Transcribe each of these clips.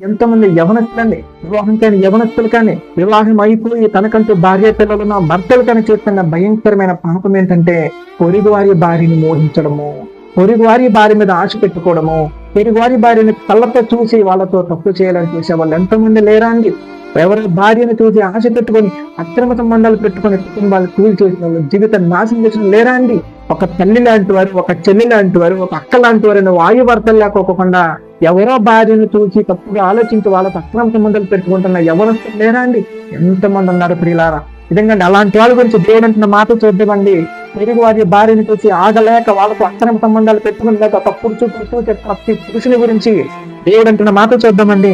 ఎంతమంది యవనస్తులని వివాహం కాని యవనస్తులు కానీ వివాహం అయిపోయి తనకంటూ భార్య పిల్లలున్న భర్తలు కానీ చేస్తున్న భయంకరమైన పాపం ఏంటంటే పొరుగువారి భార్యని మోహించడము పొరుగువారి భార్య మీద ఆశ పెట్టుకోవడము పొరుగువారి భార్యని కళ్ళతో చూసి వాళ్ళతో తప్పు చేయాలని చూసే వాళ్ళు ఎంతమంది లేరా అండి? ఎవరి భార్యను చూసి ఆశ పెట్టుకొని అక్రమ సంబంధాలు పెట్టుకొని కుటుంబాలు కూలి చేసిన వాళ్ళు జీవితం నాశనం చేసిన లేరా అండి? ఒక తల్లి లాంటి వారు ఒక చెల్లి లాంటి వారు ఒక అక్క లాంటి వారు వాయు భర్తలు లేకోకుండా ఎవరో భార్యను చూసి తప్పుగా ఆలోచించి వాళ్ళతో అక్రమ సంబంధాలు పెట్టుకుంటున్న ఎవరు లేరా అండి? ఎంతమంది ఉన్నారు ప్రియులారా? విధంగా అలాంటి వాళ్ళ గురించి దేవుడు అంటున్న మాట చూద్దామండి. తిరిగి వారి భార్యను చూసి ఆగలేక వాళ్ళతో అక్రమ సంబంధాలు పెట్టుకుని లేక తప్పుడు చూపు ప్రతి పురుషుని గురించి దేవుడు అంటున్న మాట చూద్దామండి.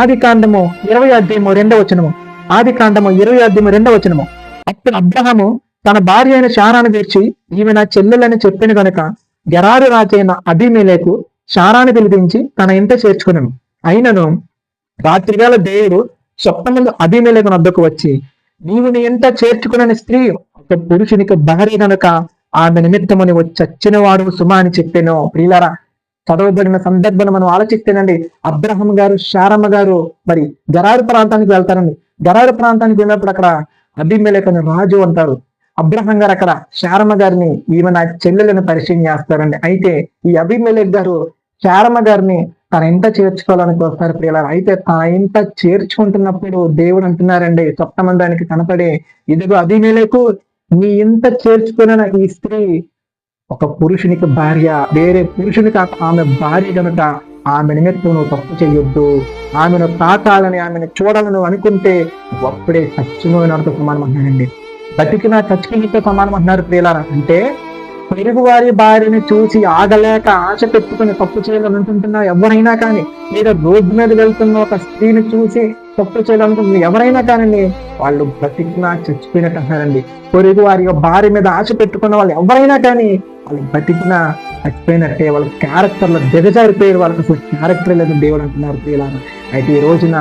ఆది కాండము ఇరవై అధ్యయము రెండవ వచనము. ఆది కాండము ఇరవై అధ్యయము రెండవ వచనము. అప్పుడు అబ్రహము తన భార్య అయిన శారాను తీర్చి ఈమె నా చెల్లెలని చెప్పిన గనుక గెరారు రాజైన అభిమేలకు శారాన్ని పిలిపించి తన ఇంట చేర్చుకున్నాను అయినను రాత్రివేళ దేవుడు స్వప్నముందు అభిమేలకు వద్దకు వచ్చి నీవు నీ ఇంట చేర్చుకున్న స్త్రీ ఒక పురుషునికి భార్య కనుక ఆమె నిమిత్తము వచ్చి చచ్చిన వాడు సుమా అని చెప్పాను. ప్రియులరా చదవబడిన సందర్భం మనం ఆలోచిస్తేనండి అబ్రహం గారు శారమ్మ గారు మరి గరారు ప్రాంతానికి వెళ్తారండి. గరారు ప్రాంతానికి వెళ్ళినప్పుడు అక్కడ అభిమేలక్ రాజు అంటారు అబ్రహం గారు అక్కడ శారమ్మ గారిని ఈమె నా చెల్లెలను పరిచయం చేస్తారండి. అయితే ఈ అభిమేలక్ గారు శారమ్మ గారిని తన ఇంట చేర్చుకోవాలని వస్తారు ప్రియుల అయితే తన ఇంట చేర్చుకుంటున్నప్పుడు దేవుడు అంటున్నారండి సప్తమందానికి కనపడే ఇదిగో అభిమేలకు నీ ఇంత చేర్చుకున్న ఈ స్త్రీ ఒక పురుషునికి భార్య వేరే పురుషునికి ఆమె భార్య కనుక ఆమె నిమిత్తం నువ్వు తప్పు చేయొద్దు. ఆమెను తాకాలని ఆమెను చూడాలని అనుకుంటే అప్పుడే చచ్చిపోయినతో సమానం బతికి బతికిన చచ్చిపోయినతో సమానం అంటున్నారు ప్రియులారా. అంటే పొరుగు వారి భార్యని చూసి ఆగలేక ఆశ పెట్టుకుని తప్పు చేయాలనుకుంటున్నా ఎవరైనా కానీ. లేదా రోడ్డు మీద వెళ్తున్న ఒక స్త్రీని చూసి తప్పు చేయాలనుకుంటున్న ఎవరైనా కానీ వాళ్ళు బతికినా చచ్చిపోయినట్టు అంటారండి పొరుగు వారి భార్య మీద ఆశ పెట్టుకున్న వాళ్ళు ఎవరైనా కానీ వాళ్ళు బతికినా చచ్చిపోయినట్టే. వాళ్ళ క్యారెక్టర్లో దిగజారిపోయారు వాళ్ళకి అసలు క్యారెక్టర్ లేదు దేవుడు అంటున్నారు ప్రియులారా. అయితే ఈ రోజున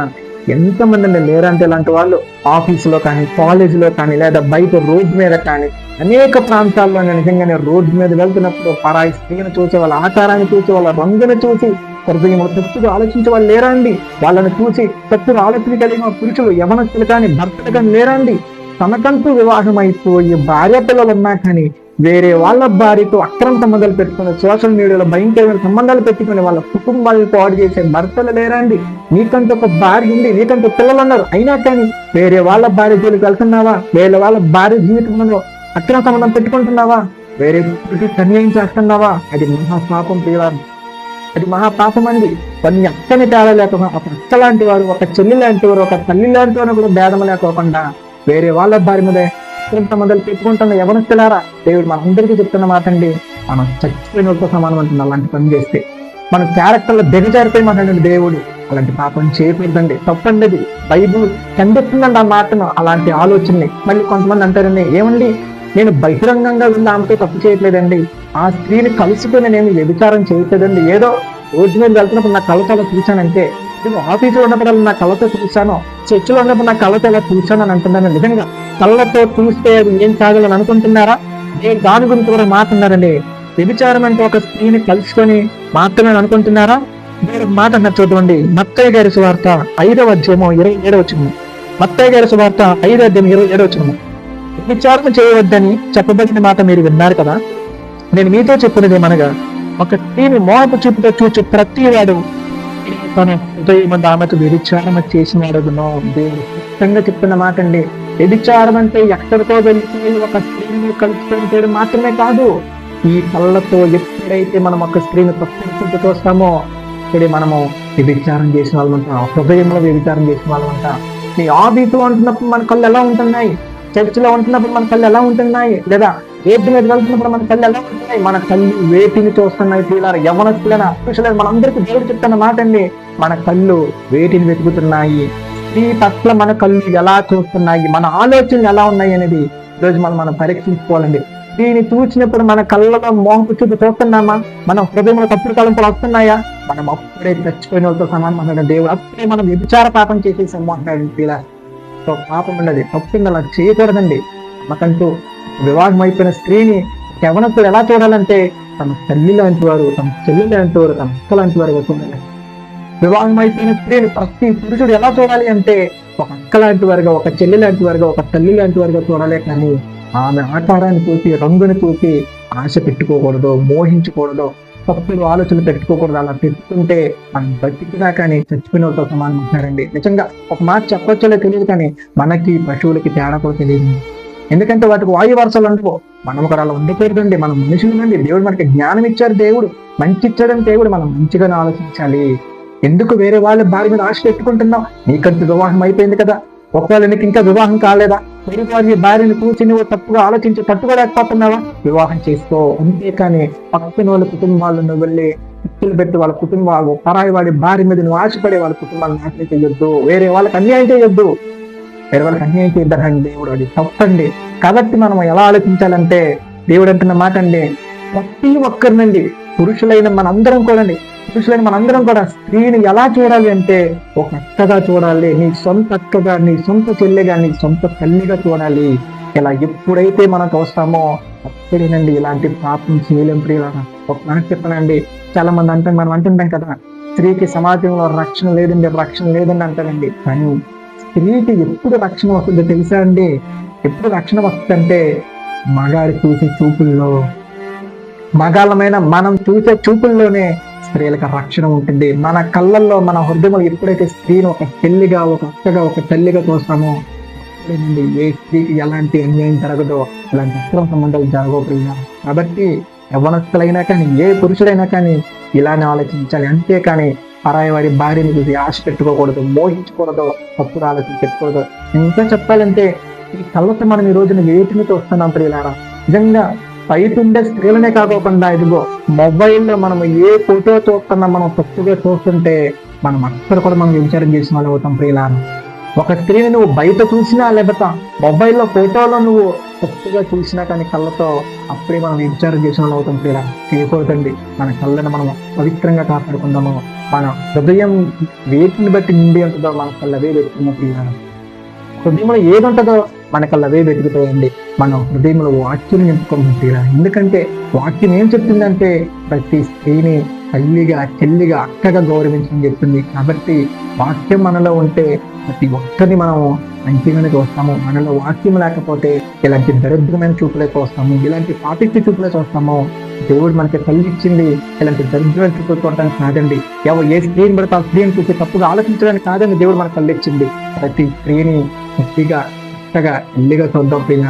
ఎంతమంది లేరంటే ఇలాంటి వాళ్ళు? ఆఫీసులో కానీ కాలేజీలో కానీ లేదా బయట రోడ్డు మీద కానీ అనేక ప్రాంతాల్లో నేను నిజంగానే రోడ్డు మీద వెళ్తున్నప్పుడు పరాయి స్త్రీని చూసి వాళ్ళ ఆకారాన్ని చూసి వాళ్ళ రంగుని చూసి హృదయంలో తప్పుగా ఆలోచించే వాళ్ళు లేరండి వాళ్ళని చూసి తప్పుగా ఆలోచన కలిగిన పురుషులు యవనస్తులు కానీ భర్తలు కానీ లేరండి తనకంటూ వివాహం అయిపోయి భార్య పిల్లలు ఉన్నా కానీ వేరే వాళ్ళ భార్యతో అక్రమ సంబంధాలు పెట్టుకుని సోషల్ మీడియాలో భయంకరమైన సంబంధాలు పెట్టుకుని వాళ్ళ కుటుంబాలను పాడు చేసే భర్తలు లేరండి నీకంటూ ఒక భార్య ఉంది నీకంటూ పిల్లలు ఉన్నారు. అయినా కానీ వేరే వాళ్ళ భార్య జోలికి వెళ్తున్నావా? వేరే వాళ్ళ భార్య జీవితంలో అక్రమ సంబంధం పెట్టుకుంటున్నావా? వేరే పురుషుడికి కన్యాయం చేస్తున్నావా? అది మహాపాపం ప్రియులారు అది మహాపాపం అండి కొన్ని అక్కని తేడా లేకుండా ఒక అక్క లాంటి వారు ఒక చెల్లి లాంటి వారు ఒక తల్లి లాంటి వారు కూడా భేదం లేకోకుండా వేరే వాళ్ళ దారి మీద సంబంధాలు పెట్టుకుంటున్న ఎవరిస్తారా దేవుడు మనందరికీ చెప్తున్న మాట అండి మనం చచ్చిపోయిన వాళ్ళతో సమానం అంటుంది అలాంటి పని చేస్తే. మన క్యారెక్టర్లో దిగజారిపోయి మాట్లాడండి దేవుడు. అలాంటి పాపం చేయకూడదండి. తప్పండి అది. బైబుల్ ఖండిస్తుందండి ఆ మాటను. అలాంటి ఆలోచనని. మళ్ళీ కొంతమంది అంటారండి ఏమండి? నేను బహిరంగంగా ఉన్న ఆమెతో తప్పు చేయట్లేదండి. ఆ స్త్రీని కలుసుకుని నేను వ్యభిచారం చేయట్లేదండి. ఏదో రోడ్డు మీద వెళ్తున్నప్పుడు నా కళ్ళతో అలా చూశానంటే నేను ఆఫీసులో ఉన్నప్పుడు నా కళ్ళతో చూశాను చర్చిలో ఉన్నప్పుడు నా కళ్ళతో ఇలా చూశాను అని అంటున్నాను. నిజంగా కళ్ళతో చూస్తే అది ఏం కాగలని అనుకుంటున్నారా? నేను దాని గురించి కూడా మాట్లాడారండి. వ్యభిచారం అంటే ఒక స్త్రీని కలుసుకొని మాత్రమే అనుకుంటున్నారా? మీరు మాట అన్నారు చూడండి. మత్తయ్య గారి సువార్త ఐదవ అధ్యాయము ఇరవై ఏడవ వచ్చిన మత్తయ్య గారి సువార్త ఐదవ అధ్యాయం ఇరవై ఏడవ వచ్చింది విచారణ చేయవద్దని చెప్పబడిన మాట మీరు విన్నారు కదా? నేను మీతో చెప్పినది ఒక టీని మోహపు చూపుతో చూచి ప్రతి వాడు తన హృదయం వ్యభిచారణ చేసిన అడుగునో దేవుడు స్పష్టంగా చెప్పిన మాట అండి వ్యభిచారం అంటే ఎక్కడితో వెళ్ళిపోయి ఒక స్త్రీని కలుసుకొని మాత్రమే కాదు. ఈ కళ్ళతో ఎప్పుడైతే మనం ఒక స్త్రీని తప్పు చూస్తామో ఇక్కడే మనము వ్యభిచారం చేసిన వాళ్ళం హృదయంలో వ్యభిచారం చేసిన వాళ్ళం నీ ఆబీతో అంటున్నప్పుడు మన కళ్ళు ఎలా ఉంటున్నాయి? చర్చిలో ఉంటున్నప్పుడు మన కళ్ళు ఎలా ఉంటున్నాయి లేదా వేటి మీద వెళ్తున్నప్పుడు మన కళ్ళు ఎలా ఉంటున్నాయి మన కళ్ళు వేటిని చూస్తున్నాయి పిల్లలు యవనస్తులైన చూసలేదు మనందరికీ దేవుడు చెప్తున్న మాట అండి. మన కళ్ళు వేటిని వెతుకుతున్నాయి? ఈ పట్ల మన కళ్ళు ఎలా చూస్తున్నాయి? మన ఆలోచనలు ఎలా ఉన్నాయి అనేది ఈరోజు మనం మనం పరీక్షించుకోవాలండి. దీన్ని చూసినప్పుడు మన కళ్ళలో మోహపు చూపు చూస్తున్నామా? మన హృదయంలో తప్పుడు తలంపులు వస్తున్నాయా? మనం అప్పుడే చచ్చిపోయిన వాళ్ళతో సమానం అన్నాడు దేవుడు. అప్పుడే మనం వ్యభిచార పాపం చేసేసాము అంటాడు పిల్లలు సో పాపం ఉన్నది తప్పింది అలా చేయకూడదండి. మాకంటూ వివాహం అయిపోయిన స్త్రీని యవనస్తులు ఎలా చూడాలంటే తన తల్లి లాంటి వారు తన చెల్లి లాంటి వారు తన అక్క లాంటి వారు ఉండాలి వివాహం అయిపోయిన స్త్రీని ప్రతి పురుషుడు ఎలా చూడాలి అంటే ఒక అక్క లాంటి వారుగా ఒక చెల్లి లాంటి వారుగా ఒక తల్లి లాంటి వారుగా చూడాలి. కానీ ఆమె ఆకారాన్ని చూసి రంగుని చూసి ఆశ పెట్టుకోకూడదు మోహించకూడదు. తప్పుడు ఆలోచనలు పెట్టుకోకూడదు. అలా పెట్టుకుంటే మనం బతికినా కానీ చచ్చిపోయినతో సమానం ఉంటున్నారండి నిజంగా ఒక మాట చెప్పొచ్చో తెలియదు కానీ మనకి పశువులకి తేడా కూడా తెలియదు. ఎందుకంటే వాటికి వాయు వరసలు ఉండవు. మనం కూడా అలా ఉండకూడదండి. మనం మనుషులండి దేవుడు మనకి జ్ఞానం ఇచ్చారు దేవుడు. మంచి ఇచ్చాడని దేవుడు మనం మంచిగానే ఆలోచించాలి. ఎందుకు వేరే వాళ్ళ భార్య మీద ఆశ పెట్టుకుంటున్నావు? నీకంటూ వివాహం అయిపోయింది కదా. ఒకవేళ నీకు ఇంకా వివాహం కాలేదా? వేరే వారి భార్యను కూర్చుని నువ్వు తప్పుగా ఆలోచించి తట్టుకోలేకపోతున్నావా? వివాహం చేసుకో. అంతేకాని పక్కన వాళ్ళ కుటుంబాలను వెళ్ళి పెట్టి వాళ్ళ కుటుంబాలు పరాయి వాడి భార్య మీద నువ్వు ఆశపడే వాళ్ళ కుటుంబాలను నాశనం చేయొద్దు. వేరే వాళ్ళకి అన్యాయం చేయొద్దు. వేరే వాళ్ళకి అన్యాయం చేయొద్దండి దేవుడు. అది తప్పండి. కాబట్టి మనం ఎలా ఆలోచించాలంటే దేవుడు అంటున్న మాట అండి ప్రతి ఒక్కరినండి పురుషులైన మనందరం కూడా అండి మనందరం కూడా స్త్రీని ఎలా చూడాలి అంటే ఒక అక్కగా చూడాలి నీ సొంత అక్కగా నీ సొంత చెల్లెగా నీ సొంత తల్లిగా చూడాలి. ఇలా ఎప్పుడైతే మనం చూస్తామో అప్పుడేనండి ఇలాంటి పాపం చేయలేం ప్రియులారా. ఒక మాట చెప్పనండి చాలా మంది అంటే మనం అంటుంటాం కదా స్త్రీకి సమాజంలో రక్షణ లేదండి రక్షణ లేదండి అంటారండి. కానీ స్త్రీకి ఎప్పుడు రక్షణ వస్తుందో తెలుసా అండి? ఎప్పుడు రక్షణ వస్తుందంటే మగారి చూసే చూపుల్లో మగాళ్ళమైన మనం చూసే చూపుల్లోనే స్త్రీలకు రక్షణ ఉంటుంది. మన కళ్ళల్లో మన హృదయంలో ఎప్పుడైతే స్త్రీని ఒక చెల్లిగా ఒక అక్కగా ఒక తల్లిగా చూస్తామో నుండి ఏ స్త్రీకి ఎలాంటి అన్యాయం జరగదో ఇలాంటి అక్రమ సంబంధాలు జరగవు కాబట్టి యవనస్తులైనా కానీ ఏ పురుషుడైనా కానీ ఇలానే ఆలోచించాలి. అంతేకాని పరాయి వాడి భార్యని చూసి ఆశ పెట్టుకోకూడదు మోహించకూడదు తప్పుడు ఆలోచన పెట్టుకోకూడదు. ఇంకా చెప్పాలంటే ఈ కళ్ళతో మనం ఈ రోజున వేటిని చూస్తున్నాం ప్రియులారా నిజంగా ఉండే స్త్రీలనే కాకోకుండా ఇదిగో మొబైల్లో మనం ఏ ఫోటో చూస్తున్నా మనం తప్పుగా చూస్తుంటే మనం అక్కడ కూడా మనం విచారం చేసిన వాళ్ళు అవుతాం ప్రియులారా. ఒక స్త్రీని నువ్వు బయట చూసినా లేకపోతే మొబైల్లో ఫోటోలో నువ్వు తప్పుగా చూసినా కానీ కళ్ళతో అప్పుడే మనం విచారం చేసిన వాళ్ళు అవుతాం ప్రియులా చేయకూడదండి మన కళ్ళను మనం పవిత్రంగా కాపాడుకుందాము. మన హృదయం వేటిని బట్టి నిండి ఉంటుందో మన కళ్ళవే పెట్టుకున్న ప్రియులా హృదయంలో ఏది ఉంటుందో మనకు అవే వెతుకుతాయండి. మనం హృదయంలో వాక్యం నింపుకోమంటారా ఎందుకంటే వాక్యం ఏం చెప్తుందంటే ప్రతి స్త్రీని తల్లిగా చెల్లిగా అక్కగా గౌరవించని చెప్తుంది. కాబట్టి వాక్యం మనలో ఉంటే ప్రతి ఒక్కరిని మనం మంచిగానే చూస్తాము మనలో వాక్యం లేకపోతే ఇలాంటి దరిద్రమైన చూపులే చూస్తాము ఇలాంటి పాపిష్టి చూపులే చూస్తాము దేవుడు మనకి తల్లి ఇచ్చింది ఇలాంటి దరిద్రమైన చూపులు చూడడానికి కాదండి. ఎవరు ఏ స్త్రీని పడితే ఆ స్త్రీని చూసి తప్పుగా ఆలోచించడానికి కాదండి దేవుడు మనకు తల్లి ఇచ్చింది ప్రతి స్త్రీని గట్టిగా చక్కగా ఇల్లుగా చూద్దాం ప్రియ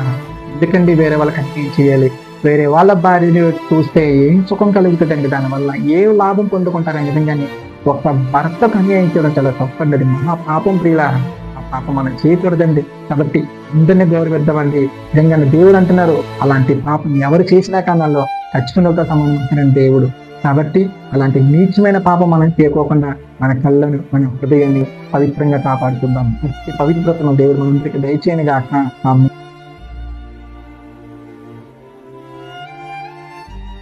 ఎందుకండి వేరే వాళ్ళకి అన్యాయం చేయాలి? వేరే వాళ్ళ భార్యని చూస్తే ఏం సుఖం కలుగుతుందండి దానివల్ల? ఏ లాభం పొందుకుంటారండి నిజంగానే ఒక భర్తకు అన్యాయం చేయడం చాలా తప్పండి. మహా పాపం ప్రియుల. ఆ పాపం మనం చేయకూడదండి కాబట్టి అందరినీ గౌరవిద్దామండి. నిజంగానే దేవుడు అంటున్నారు. అలాంటి పాపం ఎవరు చేసినా కాలంలో వాళ్ళు చచ్చిపోయినతో సంబంధించిన దేవుడు. కాబట్టి అలాంటి నీచమైన పాపం మనం చేయకోకుండా మన కళ్ళను మన హృదయాన్ని పవిత్రంగా కాపాడుకుందాం. పవిత్రతను దేవుడు మనందరికీ దయచేయని గాక.